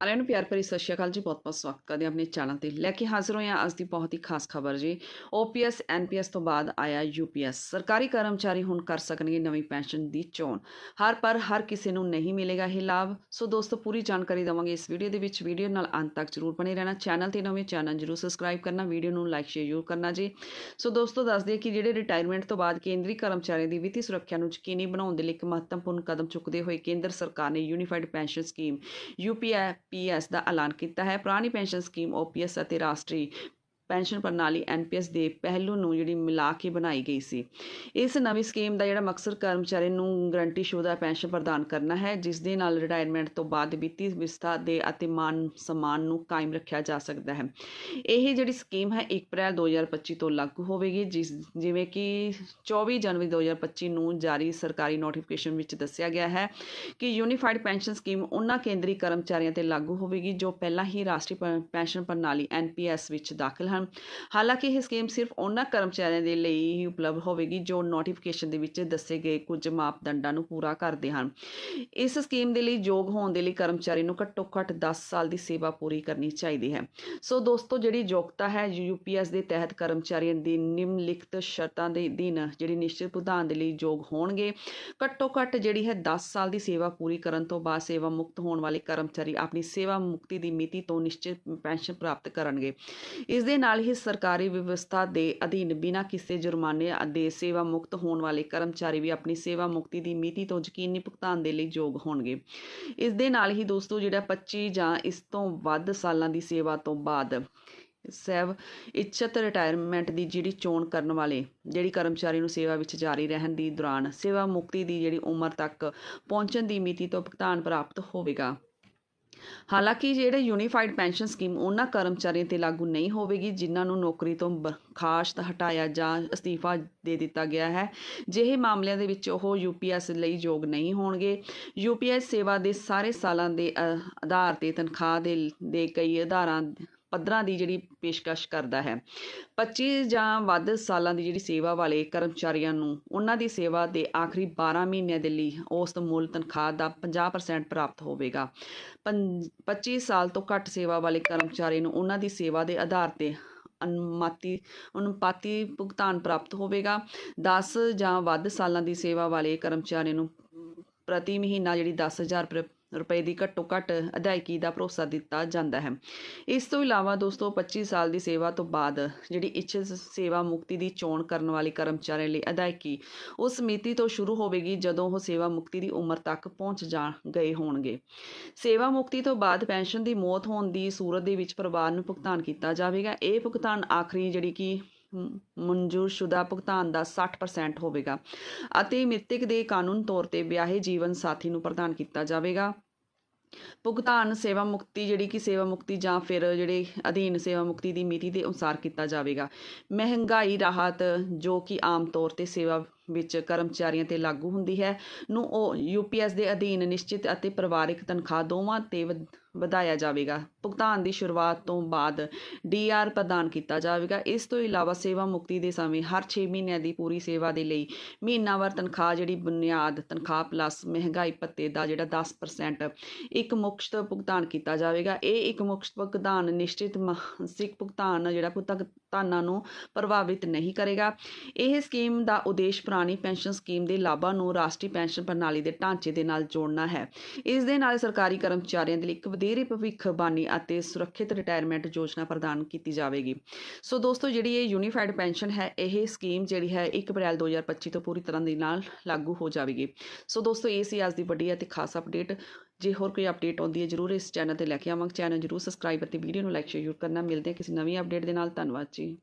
ਸਾਰਿਆਂ ਨੂੰ ਪਿਆਰ ਭਰੀ ਸਤਿ ਸ਼੍ਰੀ ਅਕਾਲ ਜੀ ਬਹੁਤ ਬਹੁਤ ਸਵਾਗਤ ਕਰਦੇ ਹਾਂ ਆਪਣੇ ਚੈਨਲ ਤੇ। ਲੈ ਕੇ ਹਾਜ਼ਰ ਹੋਏ ਹਾਂ ਅੱਜ ਦੀ ਬਹੁਤ ਹੀ ਖਾਸ ਖਬਰ ਜੀ। ਓਪੀਐਸ ਐਨਪੀਐਸ ਤੋਂ ਬਾਅਦ ਆਇਆ ਯੂਪੀਐਸ ਸਰਕਾਰੀ ਕਰਮਚਾਰੀ ਹੁਣ ਕਰ ਸਕਣਗੇ ਨਵੀਂ ਪੈਨਸ਼ਨ ਦੀ ਚੋਣ। ਹਰ ਪਰ ਹਰ ਕਿਸੇ ਨੂੰ ਨਹੀਂ ਮਿਲੇਗਾ ਇਹ ਲਾਭ। ਸੋ ਦੋਸਤੋ, ਪੂਰੀ ਜਾਣਕਾਰੀ ਦਵਾਂਗੇ ਇਸ ਵੀਡੀਓ ਦੇ ਵਿੱਚ। ਵੀਡੀਓ ਨਾਲ ਅੰਤ ਤੱਕ ਜਰੂਰ ਬਣੇ ਰਹਿਣਾ। ਚੈਨਲ ਤੇ ਨਵੇਂ ਚੈਨਲ ਜਰੂਰ ਸਬਸਕ੍ਰਾਈਬ ਕਰਨਾ। ਵੀਡੀਓ ਨੂੰ ਲਾਈਕ, ਸ਼ੇਅਰ ਜ਼ਰੂਰ ਕਰਨਾ ਜੀ। ਸੋ ਦੋਸਤੋ, ਦੱਸ ਦਈਏ ਕਿ ਜਿਹੜੇ ਰਿਟਾਇਰਮੈਂਟ ਤੋਂ ਬਾਅਦ ਕੇਂਦਰੀ ਕਰਮਚਾਰੀਆਂ ਦੀ ਵਿੱਤੀ ਸੁਰੱਖਿਆ ਨੂੰ ਯਕੀਨੀ ਬਣਾਉਣ ਦੇ ਲਈ ਇੱਕ ਮਹੱਤਵਪੂਰਨ ਕਦਮ ਚੁੱਕਦੇ ਹੋਏ ਕੇਂਦਰ ਸਰਕਾਰ ਨੇ ਯੂਨੀਫਾਈਡ ਪੈਨਸ਼ਨ ਸਕੀਮ ਯੂਪੀਐਸ ਦਾ ਐਲਾਨ ਕੀਤਾ ਹੈ। ਪੁਰਾਣੀ ਪੈਨਸ਼ਨ ਸਕੀਮ ਓਪੀਐਸ ਅਤੇ ਰਾਸ਼ਟਰੀ ਪੈਨਸ਼ਨ ਪ੍ਰਣਾਲੀ ਐਨਪੀਐਸ ਦੇ ਪਹਿਲੂ ਨੂੰ ਜਿਹੜੀ ਮਿਲਾ ਕੇ ਬਣਾਈ ਗਈ ਸੀ। ਇਸ ਨਵੀਂ ਸਕੀਮ ਦਾ ਜਿਹੜਾ ਮਕਸਦ ਕਰਮਚਾਰੀ ਨੂੰ ਗਰੰਟੀ ਸ਼ੁਦਾ ਪੈਨਸ਼ਨ ਪ੍ਰਦਾਨ ਕਰਨਾ ਹੈ, ਜਿਸ ਦੇ ਨਾਲ ਰਿਟਾਇਰਮੈਂਟ ਤੋਂ ਬਾਅਦ ਵਿੱਤੀ ਵਿਵਸਥਾ ਦੇ ਅਤੇ ਮਾਨ ਸਮਾਨ ਨੂੰ ਕਾਇਮ ਰੱਖਿਆ ਜਾ ਸਕਦਾ ਹੈ। ਇਹ ਜਿਹੜੀ ਸਕੀਮ ਹੈ 1 ਅਪ੍ਰੈਲ 2025 ਤੋਂ ਲਾਗੂ ਹੋਵੇਗੀ, ਜਿਸ ਜਿਵੇਂ ਕਿ 24 ਜਨਵਰੀ 2025 ਨੂੰ ਜਾਰੀ ਸਰਕਾਰੀ ਨੋਟੀਫਿਕੇਸ਼ਨ ਵਿੱਚ ਦੱਸਿਆ ਗਿਆ ਹੈ ਕਿ ਯੂਨੀਫਾਈਡ ਪੈਨਸ਼ਨ ਸਕੀਮ ਉਹਨਾਂ ਕੇਂਦਰੀ ਕਰਮਚਾਰੀਆਂ ਤੇ ਲਾਗੂ ਹੋਵੇਗੀ, ਜੋ ਪਹਿਲਾਂ ਹੀ ਰਾਸ਼ਟਰੀ ਪ- ਪੈਨਸ਼ਨ ਪ੍ਰਣਾਲੀ ਐਨਪੀਐਸ ਵਿੱਚ ਦਾਖਲ ਹਨ। ਹਾਲਾਂਕਿ ਇਹ ਸਕੀਮ ਸਿਰਫ ਉਹਨਾਂ ਕਰਮਚਾਰੀਆਂ ਦੇ ਲਈ ਹੀ ਉਪਲਬਧ ਹੋਵੇਗੀ ਜੋ ਨੋਟੀਫਿਕੇਸ਼ਨ ਦੇ ਵਿੱਚ ਦੱਸੇ ਗਏ ਕੁਝ ਮਾਪਦੰਡਾਂ ਨੂੰ ਪੂਰਾ ਕਰਦੇ ਹਨ। ਇਸ ਸਕੀਮ ਦੇ ਲਈ ਯੋਗ ਹੋਣ ਦੇ ਲਈ ਕਰਮਚਾਰੀ ਨੂੰ ਘੱਟੋ ਘੱਟ 10 ਸਾਲ ਦੀ ਸੇਵਾ ਪੂਰੀ ਕਰਨੀ ਚਾਹੀਦੀ ਹੈ। ਸੋ ਦੋਸਤੋ, ਜਿਹੜੀ ਯੋਗਤਾ ਹੈ ਯੂਪੀਐਸ ਦੇ ਤਹਿਤ ਕਰਮਚਾਰੀਆਂ ਦੀ ਨਿਮਨਲਿਖਤ ਸ਼ਰਤਾਂ ਦੇ ਅਧੀਨ ਜਿਹੜੀ ਨਿਸ਼ਚਿਤ ਭੁਗਤਾਨ ਦੇ ਲਈ ਯੋਗ ਹੋਣਗੇ ਘੱਟੋ ਘੱਟ ਜਿਹੜੀ ਹੈ 10 ਸਾਲ ਦੀ ਸੇਵਾ ਪੂਰੀ ਕਰਨ ਤੋਂ ਬਾਅਦ ਸੇਵਾ ਮੁਕਤ ਹੋਣ ਵਾਲੇ ਕਰਮਚਾਰੀ ਆਪਣੀ ਸੇਵਾ ਮੁਕਤੀ ਦੀ ਮਿਤੀ ਤੋਂ ਨਿਸ਼ਚਿਤ ਪੈਨਸ਼ਨ ਪ੍ਰਾਪਤ ਕਰਨਗੇ। ਇਸ ਦੇ ਨਾਲ ਨਾਲ ਹੀ ਸਰਕਾਰੀ ਵਿਵਸਥਾ ਦੇ ਅਧੀਨ ਬਿਨਾਂ ਕਿਸੇ ਜੁਰਮਾਨੇ ਦੇ ਸੇਵਾ ਮੁਕਤ ਹੋਣ ਵਾਲੇ ਕਰਮਚਾਰੀ ਵੀ ਆਪਣੀ ਸੇਵਾ ਮੁਕਤੀ ਦੀ ਮਿਤੀ ਤੋਂ ਯਕੀਨੀ ਭੁਗਤਾਨ ਦੇ ਲਈ ਯੋਗ ਹੋਣਗੇ। ਇਸ ਦੇ ਨਾਲ ਹੀ ਦੋਸਤੋ, ਜਿਹੜਾ 25 ਜਾਂ ਇਸ ਤੋਂ ਵੱਧ ਸਾਲਾਂ ਦੀ ਸੇਵਾ ਤੋਂ ਬਾਅਦ ਸੈਵ ਇੱਛਤ ਰਿਟਾਇਰਮੈਂਟ ਦੀ ਜਿਹੜੀ ਚੋਣ ਕਰਨ ਵਾਲੇ, ਜਿਹੜੀ ਕਰਮਚਾਰੀ ਨੂੰ ਸੇਵਾ ਵਿੱਚ ਜਾਰੀ ਰਹਿਣ ਦੀ ਦੌਰਾਨ ਸੇਵਾ ਮੁਕਤੀ ਦੀ ਜਿਹੜੀ ਉਮਰ ਤੱਕ ਪਹੁੰਚਣ ਦੀ ਮਿਤੀ ਤੋਂ ਭੁਗਤਾਨ ਪ੍ਰਾਪਤ ਹੋਵੇਗਾ। ਹਾਲਾਂਕਿ ਜਿਹੜੇ ਯੂਨੀਫਾਈਡ ਪੈਨਸ਼ਨ ਸਕੀਮ ਉਹਨਾਂ ਕਰਮਚਾਰੀਆਂ ਤੇ ਲਾਗੂ ਨਹੀਂ ਹੋਵੇਗੀ ਜਿਨ੍ਹਾਂ ਨੂੰ ਨੌਕਰੀ ਤੋਂ ਬਰਖਾਸਤ ਹਟਾਇਆ ਜਾਂ ਅਸਤੀਫਾ ਦੇ ਦਿੱਤਾ ਗਿਆ ਹੈ ਜਿਹੇ ਮਾਮਲਿਆਂ ਦੇ ਵਿੱਚ ਉਹ ਯੂਪੀਐਸ ਲਈ ਯੋਗ ਨਹੀਂ ਹੋਣਗੇ। ਯੂਪੀਐਸ ਸੇਵਾ ਦੇ ਸਾਰੇ ਸਾਲਾਂ ਦੇ ਅ, ਆਧਾਰ ਤੇ ਤਨਖਾਹ ਦੇ ਦੇ ਕਈ ਆਧਾਰਾਂ ਪੱਧਰਾਂ ਦੀ ਜਿਹੜੀ ਪੇਸ਼ਕਸ਼ ਕਰਦਾ ਹੈ। 25 ਜਾਂ ਵੱਧ ਸਾਲਾਂ ਦੀ ਜਿਹੜੀ ਸੇਵਾ ਵਾਲੇ ਕਰਮਚਾਰੀਆਂ ਨੂੰ ਉਹਨਾਂ ਦੀ ਸੇਵਾ ਦੇ ਆਖਰੀ 12 ਮਹੀਨਿਆਂ ਦੇ ਲਈ ਔਸਤ ਮੁੱਲ ਤਨਖਾਹ ਦਾ 50% ਪ੍ਰਾਪਤ ਹੋਵੇਗਾ। ਪੰ- 25 ਸਾਲ ਤੋਂ ਘੱਟ ਸੇਵਾ ਵਾਲੇ ਕਰਮਚਾਰੀ ਨੂੰ ਉਹਨਾਂ ਦੀ ਸੇਵਾ ਦੇ ਆਧਾਰ ਤੇ ਅਨੁਮਾਤੀ, ਅਨੁਪਾਤੀ ਭੁਗਤਾਨ ਪ੍ਰਾਪਤ ਹੋਵੇਗਾ। 10 ਜਾਂ ਵੱਧ ਸਾਲਾਂ ਦੀ ਸੇਵਾ ਵਾਲੇ ਕਰਮਚਾਰੀ ਨੂੰ ਪ੍ਰਤੀ ਮਹੀਨਾ ਜਿਹੜੀ 10000 ਰੁਪਏ ਰੁਪਏ ਦੀ ਘੱਟੋ ਘੱਟ ਅਦਾਇਗੀ ਦਾ ਭਰੋਸਾ ਦਿੱਤਾ ਜਾਂਦਾ ਹੈ। ਇਸ ਤੋਂ ਇਲਾਵਾ ਦੋਸਤੋ 25 ਸਾਲ ਦੀ ਸੇਵਾ ਤੋਂ ਬਾਅਦ ਜਿਹੜੀ ਇੱਛਤ ਸੇਵਾ ਮੁਕਤੀ ਦੀ ਚੋਣ ਕਰਨ ਵਾਲੇ ਕਰਮਚਾਰੀਆਂ ਲਈ ਅਦਾਇਗੀ ਉਸ ਮਿਤੀ ਤੋਂ ਸ਼ੁਰੂ ਹੋਵੇਗੀ ਜਦੋਂ ਉਹ ਸੇਵਾ ਮੁਕਤੀ ਦੀ ਉਮਰ ਤੱਕ ਪਹੁੰਚ ਜਾ ਗਏ ਹੋਣਗੇ। ਸੇਵਾ ਮੁਕਤੀ ਤੋਂ ਬਾਅਦ ਪੈਨਸ਼ਨ ਦੀ ਮੌਤ ਹੋਣ ਦੀ ਸੂਰਤ ਦੇ ਵਿੱਚ ਪਰਿਵਾਰ ਨੂੰ ਭੁਗਤਾਨ ਕੀਤਾ ਜਾਵੇਗਾ। ਇਹ ਭੁਗਤਾਨ ਆਖਰੀ ਜਿਹੜੀ ਕਿ ਮਨਜ਼ੂਰਸ਼ੁਦਾ ਭੁਗਤਾਨ ਦਾ 60% ਹੋਵੇਗਾ ਅਤੇ ਮ੍ਰਿਤਕ ਦੇ ਕਾਨੂੰਨ ਤੌਰ ਤੇ ਵਿਆਹੇ ਜੀਵਨ ਸਾਥੀ ਨੂੰ ਪ੍ਰਦਾਨ ਕੀਤਾ ਜਾਵੇਗਾ। ਭੁਗਤਾਨ ਸੇਵਾ ਮੁਕਤੀ ਜਿਹੜੀ ਕਿ ਸੇਵਾ ਮੁਕਤੀ ਜਾਂ ਫਿਰ ਜਿਹੜੇ ਅਧੀਨ ਸੇਵਾ ਮੁਕਤੀ ਦੀ ਮਿਤੀ ਦੇ ਅਨੁਸਾਰ ਕੀਤਾ ਜਾਵੇਗਾ। ਮਹਿੰਗਾਈ ਰਾਹਤ ਜੋ ਕਿ ਆਮ ਤੌਰ ਤੇ ਸੇਵਾ ਵਿੱਚ ਕਰਮਚਾਰੀਆਂ ਤੇ ਲਾਗੂ ਹੁੰਦੀ ਹੈ। ਨੂੰ ਉਹ ਯੂਪੀਐਸ ਦੇ ਅਧੀਨ ਨਿਸ਼ਚਿਤ ਅਤੇ ਪਰਿਵਾਰਿਕ ਤਨਖਾਹ ਦੋਵਾਂ ਤੇ ਵਧ- ਵਧਾਇਆ ਜਾਵੇਗਾ। ਭੁਗਤਾਨ ਦੀ ਸ਼ੁਰੂਆਤ ਤੋਂ ਬਾਅਦ ਡੀਆਰ ਪ੍ਰਦਾਨ ਕੀਤਾ ਜਾਵੇਗਾ। ਇਸ ਤੋਂ ਇਲਾਵਾ ਸੇਵਾ ਮੁਕਤੀ ਦੇ ਸਮੇਂ ਹਰ 6 ਮਹੀਨਿਆਂ ਦੀ ਪੂਰੀ ਸੇਵਾ ਦੇ ਲਈ ਮਹੀਨਾਵਾਰ ਤਨਖਾਹ ਜਿਹੜੀ ਬੁਨਿਆਦ ਤਨਖਾਹ ਪਲੱਸ ਮਹਿੰਗਾਈ ਭੱਤੇ ਦਾ ਜਿਹੜਾ 10% ਇੱਕ ਮੁਕਤ ਭੁਗਤਾਨ ਕੀਤਾ ਜਾਵੇਗਾ। ਇਹ ਇੱਕ ਮੁਕਤ ਭੁਗਤਾਨ ਨਿਸ਼ਚਿਤ ਮਾਸਿਕ ਭੁਗਤਾਨ ਜਿਹੜਾ ਭੁਗਤਾਨਾਂ ਨੂੰ ਪ੍ਰਭਾਵਿਤ ਨਹੀਂ ਕਰੇਗਾ। ਇਹ ਸਕੀਮ ਦਾ ਉਦੇਸ਼ ਪੁਰਾਣੀ ਪੈਨਸ਼ਨ ਸਕੀਮ ਦੇ ਲਾਭਾਂ ਨੂੰ ਰਾਸ਼ਟਰੀ ਪੈਨਸ਼ਨ ਪ੍ਰਣਾਲੀ ਦੇ ਢਾਂਚੇ ਦੇ ਨਾਲ ਜੋੜਨਾ ਹੈ। ਇਸ ਦੇ ਨਾਲ ਸਰਕਾਰੀ ਕਰਮਚਾਰੀਆਂ ਦੇ ਲਈ ਇੱਕ ਵਧੇਰੇ ਭਵਿੱਖਬਾਣੀ ਅਤੇ ਸੁਰੱਖਿਅਤ ਰਿਟਾਇਰਮੈਂਟ ਯੋਜਨਾ ਪ੍ਰਦਾਨ ਕੀਤੀ ਜਾਵੇਗੀ। ਸੋ ਦੋਸਤੋ, ਜਿਹੜੀ ਇਹ ਯੂਨੀਫਾਈਡ ਪੈਨਸ਼ਨ ਹੈ, ਇਹ ਸਕੀਮ ਜਿਹੜੀ ਹੈ 1 ਅਪ੍ਰੈਲ 2025 ਤੋਂ ਪੂਰੀ ਤਰ੍ਹਾਂ ਦੇ ਨਾਲ ਲਾਗੂ ਹੋ ਜਾਵੇਗੀ। ਸੋ ਦੋਸਤੋ, ਇਹ ਸੀ ਅੱਜ ਦੀ ਵੱਡੀ ਅਤੇ ਖਾਸ ਅਪਡੇਟ ਜੇ ਹੋਰ ਕੋਈ ਅਪਡੇਟ ਆਉਂਦੀ ਹੈ, ਜਰੂਰ ਇਸ ਚੈਨਲ ਤੇ ਲੈ ਕੇ ਆਵਾਂਗੇ। ਚੈਨਲ ਜਰੂਰ ਸਬਸਕ੍ਰਾਈਬ ਅਤੇ ਵੀਡੀਓ ਨੂੰ ਲਾਈਕ ਸ਼ੇਅਰ ਕਰਨਾ। ਮਿਲਦੇ ਹਾਂ ਕਿਸੇ ਨਵੀਂ ਅਪਡੇਟ ਦੇ ਨਾਲ। ਧੰਨਵਾਦ ਜੀ।